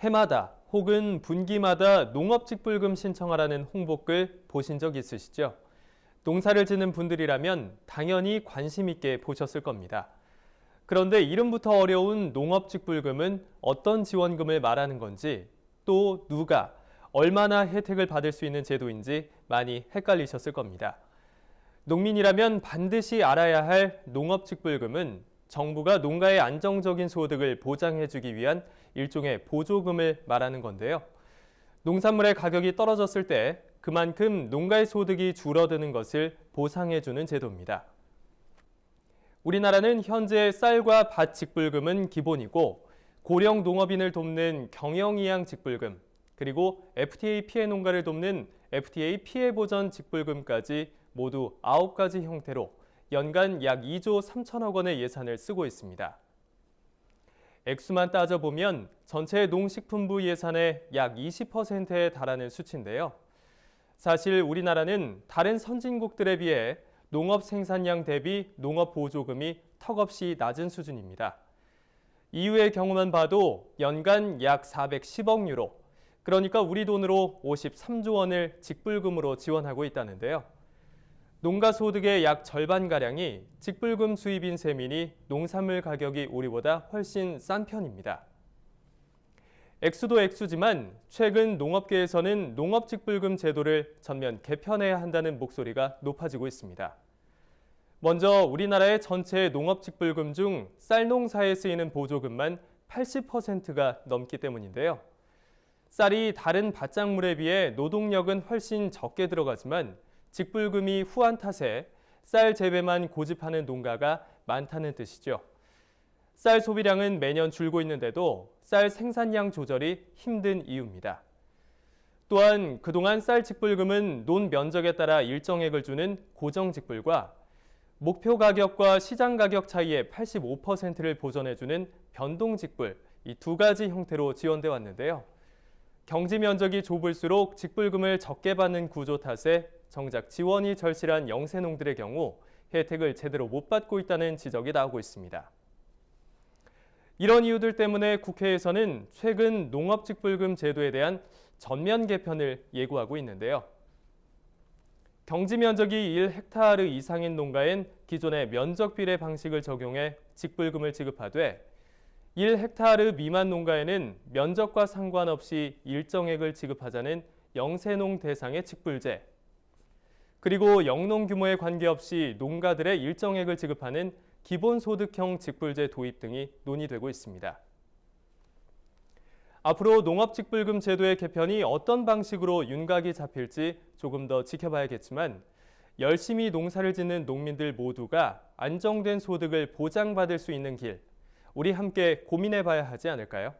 해마다 혹은 분기마다 농업직불금 신청하라는 홍보글 보신 적 있으시죠? 농사를 짓는 분들이라면 당연히 관심 있게 보셨을 겁니다. 그런데 이름부터 어려운 농업직불금은 어떤 지원금을 말하는 건지 또 누가 얼마나 혜택을 받을 수 있는 제도인지 많이 헷갈리셨을 겁니다. 농민이라면 반드시 알아야 할 농업직불금은 정부가 농가의 안정적인 소득을 보장해주기 위한 일종의 보조금을 말하는 건데요. 농산물의 가격이 떨어졌을 때 그만큼 농가의 소득이 줄어드는 것을 보상해주는 제도입니다. 우리나라는 현재 쌀과 밭 직불금은 기본이고 고령 농업인을 돕는 경영이양 직불금 그리고 FTA 피해 농가를 돕는 FTA 피해 보전 직불금까지 모두 9가지 형태로 연간 약 2조 3천억 원의 예산을 쓰고 있습니다. 액수만 따져보면 전체 농식품부 예산의 약 20%에 달하는 수치인데요. 사실 우리나라는 다른 선진국들에 비해 농업 생산량 대비 농업 보조금이 턱없이 낮은 수준입니다. EU의 경우만 봐도 연간 약 410억 유로, 그러니까 우리 돈으로 53조 원을 직불금으로 지원하고 있다는데요. 농가 소득의 약 절반가량이 직불금 수입인 셈이니 농산물 가격이 우리보다 훨씬 싼 편입니다. 액수도 액수지만 최근 농업계에서는 농업직불금 제도를 전면 개편해야 한다는 목소리가 높아지고 있습니다. 먼저 우리나라의 전체 농업직불금 중 쌀농사에 쓰이는 보조금만 80%가 넘기 때문인데요. 쌀이 다른 밭작물에 비해 노동력은 훨씬 적게 들어가지만 직불금이 후한 탓에 쌀 재배만 고집하는 농가가 많다는 뜻이죠. 쌀 소비량은 매년 줄고 있는데도 쌀 생산량 조절이 힘든 이유입니다. 또한 그동안 쌀 직불금은 논 면적에 따라 일정액을 주는 고정 직불과 목표 가격과 시장 가격 차이의 85%를 보전해주는 변동 직불 이 두 가지 형태로 지원돼 왔는데요. 경지 면적이 좁을수록 직불금을 적게 받는 구조 탓에 정작 지원이 절실한 영세농들의 경우 혜택을 제대로 못 받고 있다는 지적이 나오고 있습니다. 이런 이유들 때문에 국회에서는 최근 농업직불금 제도에 대한 전면 개편을 예고하고 있는데요. 경지 면적이 1헥타르 이상인 농가엔 기존의 면적 비례 방식을 적용해 직불금을 지급하되 1헥타르 미만 농가에는 면적과 상관없이 일정액을 지급하자는 영세농 대상의 직불제, 그리고 영농 규모에 관계없이 농가들의 일정액을 지급하는 기본소득형 직불제 도입 등이 논의되고 있습니다. 앞으로 농업직불금 제도의 개편이 어떤 방식으로 윤곽이 잡힐지 조금 더 지켜봐야겠지만 열심히 농사를 짓는 농민들 모두가 안정된 소득을 보장받을 수 있는 길, 우리 함께 고민해 봐야 하지 않을까요?